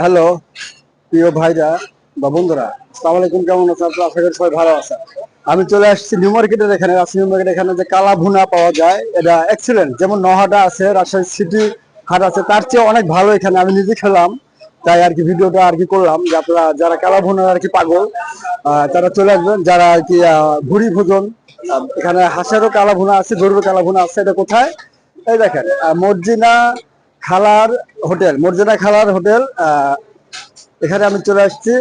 Hello, প্রিয় ভাইরা বা বন্ধুরা সালাম আলাইকুম কেমন আছেন আপনারা আশা করি সবাই ভালো আছেন আমি চলে আসছি নিউ মার্কেটের এখানে। রাজশাহী নিউ মার্কেট এখানে যে কালা ভুনা পাওয়া যায়, এটা এক্সিলেন্ট যেমন নহাটা আছে, রাজশাহী সিটি হাট আছে, তার চেয়ে অনেক ভালো এখানে। আমি নিজে খেলাম, তাই আর কি ভিডিওটা আর কি করলাম, যে আপনারা যারা কালা ভুনা আর কি পাগল তারা চলে আসবেন। যারা আর কি ভুড়ি ভোজন এখানে হাঁসেরও কালা ভুনা আছে গরুর কালা ভুনা আছে, এটা কোথায়? এই দেখেন মর্জিনা খালার হোটেল মর্জিনা খালার হোটেল এখানে আমি চলে আসছি।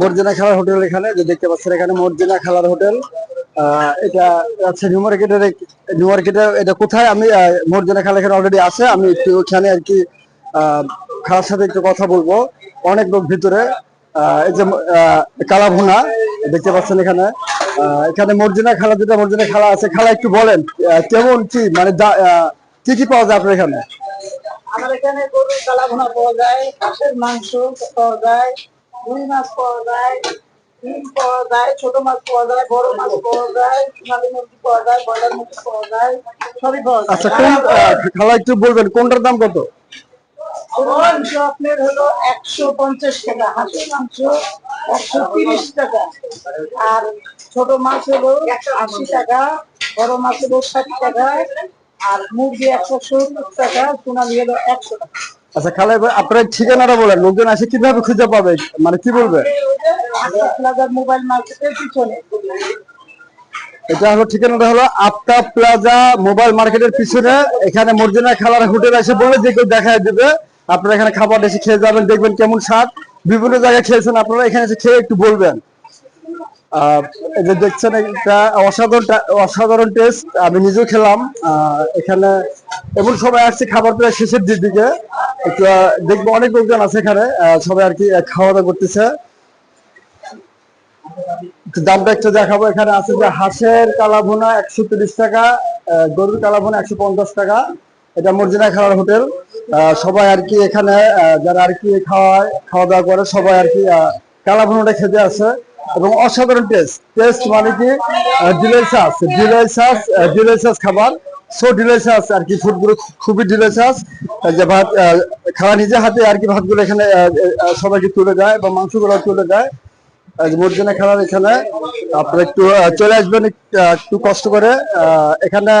মর্জিনা খালার হোটেল এখানে যে দেখতে পাচ্ছেন এখানে মর্জিনা খালার হোটেল। এটা আছে নিউ মার্কেটের নিউ মার্কেটের এটা কোথায়? আমি আহ, খালা এখানে অলরেডি আছে। আমি একটু ওখানে আর কি খালার সাথে একটু কথা বলব। অনেক লোক ভিতরে এই যে আহ, কালা ভুনা দেখতে পাচ্ছেন এখানে। এখানে মর্জিনা খালা যেটা মর্জিনা খালা আছে। খালা একটু বলেন কেমন কি মানে কি কি পাওয়া যায় আপনার এখানে? আমার এখানে গরুর কালা ভুনা পাওয়া যায় হাঁসের মাংস পাওয়া যায় রুই মাছ পাওয়া যায় ডিম পাওয়া যায় ছোট মাছ পাওয়া যায় বড় মাছ পাওয়া যায় সোনালী মুরগি পাওয়া যায় ব্রয়লার মুরগি পাওয়া যায় সবই পাওয়া যায়। আচ্ছা কোন খালা একটু বলবেন কোনটার দাম কত? মাংস আপনার হলো একশো পঞ্চাশ টাকা হাঁসের মাংস একশো তিরিশ টাকা আর ছোট মাছ হলো আশি টাকা বড় মাছ হলো ষাট টাকা আর মুরগি একশো সত্তর টাকা সোনালি হলো একশো টাকা। আচ্ছা খালা আপনার ঠিকানাটা বলেন লোকজন আসে কীভাবে খুঁজে পাবে? মানে কি বলবে? মোবাইল মার্কেটের পিছনে। এটা হলো ঠিকানাটা হলো আপটা প্লাজা মোবাইল মার্কেটের পিছনে। এখানে মর্জিনা খালার হোটেল এসে বলে যে কেউ দেখায় দিবে। আপনারা এখানে খাবার এসে খেয়ে যাবেন দেখবেন কেমন স্বাদ। বিভিন্ন জায়গায় খেয়েছেন আপনারা এখানে এসে খেয়ে একটু বলবেন। যে দেখছেন, এটা অসাধারণ অসাধারণ টেস্ট আমি নিজেও খেলাম। এখানে এমন সবাই আসছে খাবার প্রায় শেষের দিক দেখব অনেক লোকজন আছে এখানে সবাই আর কি খাওয়া দাওয়া করতেছে। দামটা একটু দেখাবো, এখানে আছে যে হাঁসের কালাভুনা একশো তিরিশ টাকা গরুর কালাভুনা একশো পঞ্চাশ টাকা। এটা মর্জিনা খাওয়ার হোটেল। সবাই আর কি এখানে যারা আর কি খাওয়ায়, খাওয়া দাওয়া করে, সবাই আর কি কালা কালাভুনাটা খেতে আসে। এবং অসাধারণ টেস্ট টেস্ট মানে কি ডিলেসাস ডিলেসাস ডিলেসাস খাবার। সো ডিলেসাস আর কি ফুডগুলো খুবই ডিলেসাস যে ভাত খাওয়া নিজে হাতে আর কি ভাতগুলো এখানে সবাইকে তুলে দেয় বা মাংসগুলো তুলে দেয়। আজ মর্জিনা খেলার এখানে আপনারা একটু চলে আসবেন একটু কষ্ট করে। এখানে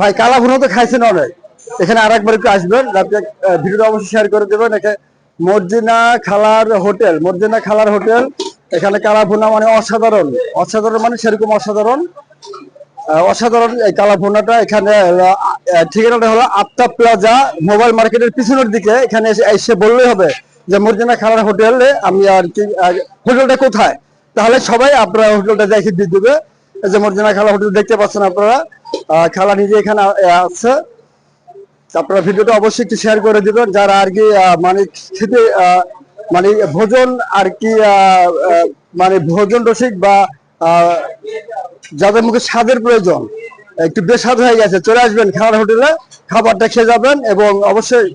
ভাই কালা ভুনো তো খাইছেন অনেক। এখানে আর একবার একটু আসবেন আহ, ভিডিওটা অবশ্যই শেয়ার করে দেবেন। এখানে মর্জিনা খালার হোটেল মর্জিনা খালার হোটেল। এখানে কালা ভুনা মানে অসাধারণ অসাধারণ মানে সেরকম অসাধারণ। অসাধারণ এই কালা ভুনাটা এখানে ঠিকানাটা হলো আত্মা প্লাজা মোবাইল মার্কেটের পিছনের দিকে। এখানে এসে বললেই হবে যে মর্জিনা খালার হোটেলে আমি আর কি হোটেলটা কোথায়? তাহলে সবাই আপনারা হোটেলটা দেখে দিয়ে দেবে। যে মর্জিনা খালা হোটেল দেখতে পাচ্ছেন আপনারা। খালা নিজে এখানে আছে। আপনারা ভিডিওটা অবশ্যই একটু শেয়ার করে দিবেন। যারা আর কি মানে খেতে মানে ভোজন আর কি মানে ভোজন রসিক বা যাদের মুখে স্বাদের প্রয়োজন, একটু বেস্বাদ হয়ে গেছে, চলে আসবেন খাবার হোটেলে, খাবারটা খেয়ে যাবেন এবং অবশ্যই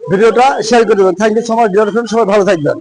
ভিডিওটা শেয়ার করে দেবেন। থ্যাংক ইউ সো মাচ সবাই ভালো থাকবেন।